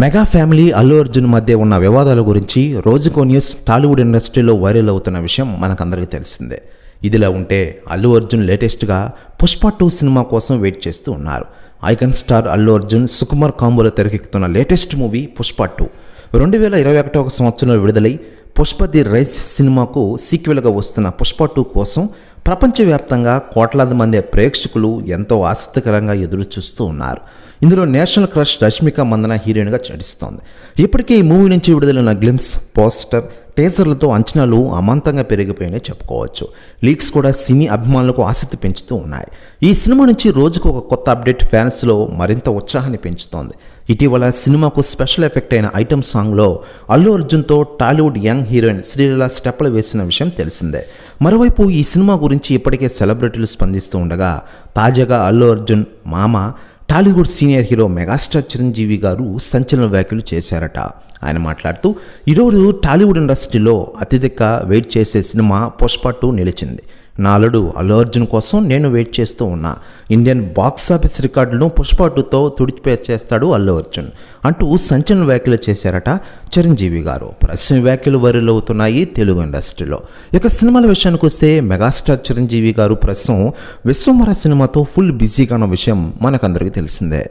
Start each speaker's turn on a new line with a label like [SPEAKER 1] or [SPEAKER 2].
[SPEAKER 1] Mega family Allu Arjun మధ్య ఉన్న వివాదాల గురించి రోజుకో న్యూస్ టాలీవుడ్ ఇండస్ట్రీలో వైరల్ అవుతున్న విషయం మనకందరికీ తెలిసిందే. ఇదిలా ఉంటే అల్లు అర్జున్ లేటెస్ట్గా పుష్ప టూ సినిమా కోసం వెయిట్ చేస్తూ ఉన్నారు. ఐకన్ స్టార్ అల్లు అర్జున్ సుకుమార్ కాంబోలో తెరకెక్కుతున్న లేటెస్ట్ మూవీ పుష్ప టూ. రెండు వేల ఇరవై ఒకటో సంవత్సరంలో విడుదలై పుష్ప ది రైస్ సినిమాకు సీక్వెల్గా వస్తున్న పుష్ప టూ కోసం ప్రపంచవ్యాప్తంగా కోట్లాది మంది ప్రేక్షకులు ఎంతో ఆసక్తికరంగా ఎదురు చూస్తూ ఉన్నారు. ఇందులో నేషనల్ క్రష్ రష్మిక మందన హీరోయిన్గా నటిస్తోంది ఇప్పటికే ఈ మూవీ నుంచి విడుదలైన గ్లిమ్స్ పోస్టర్ టేజర్లతో అంచనాలు అమాంతంగా పెరిగిపోయినాయి చెప్పుకోవచ్చు. లీక్స్ కూడా సినీ అభిమానులకు ఆసక్తి పెంచుతూ ఉన్నాయి. ఈ సినిమా నుంచి రోజుకు ఒక కొత్త అప్డేట్ ఫ్యాన్స్లో మరింత ఉత్సాహాన్ని పెంచుతోంది. ఇటీవల సినిమాకు స్పెషల్ ఎఫెక్ట్ అయిన ఐటమ్ సాంగ్లో అల్లు అర్జున్తో టాలీవుడ్ యంగ్ హీరోయిన్ శ్రీలీల స్టెప్లు వేసిన విషయం తెలిసిందే. మరోవైపు ఈ సినిమా గురించి ఇప్పటికే సెలబ్రిటీలు స్పందిస్తూ ఉండగా తాజాగా అల్లు అర్జున్ మామ Tollywood senior hero megastar Chiranjeevi garu సంచలన వ్యాఖ్యలు చేశారట. ఆయన మాట్లాడుతూ ఈరోజు టాలీవుడ్ ఇండస్ట్రీలో అత్యధిక వెయిట్ చేసే సినిమా పుష్ప టూ నిలిచింది. నాలుడు అల్లు అర్జున్ కోసం నేను వెయిట్ చేస్తూ ఉన్నా. ఇండియన్ బాక్స్ ఆఫీస్ రికార్డులను పుష్పటుతో తుడిచిపేచేస్తాడు చేస్తాడు అల్లు అర్జున్ అంటూ సంచలన వ్యాఖ్యలు చేశారట చిరంజీవి గారు. ప్రశ్న వ్యాఖ్యలు వైరల్ అవుతున్నాయి తెలుగు ఇండస్ట్రీలో. ఇక సినిమాల విషయానికి వస్తే మెగాస్టార్ చిరంజీవి గారు ప్రస్తుతం విశ్వమర సినిమాతో ఫుల్ బిజీగా ఉన్న విషయం మనకందరికీ తెలిసిందే.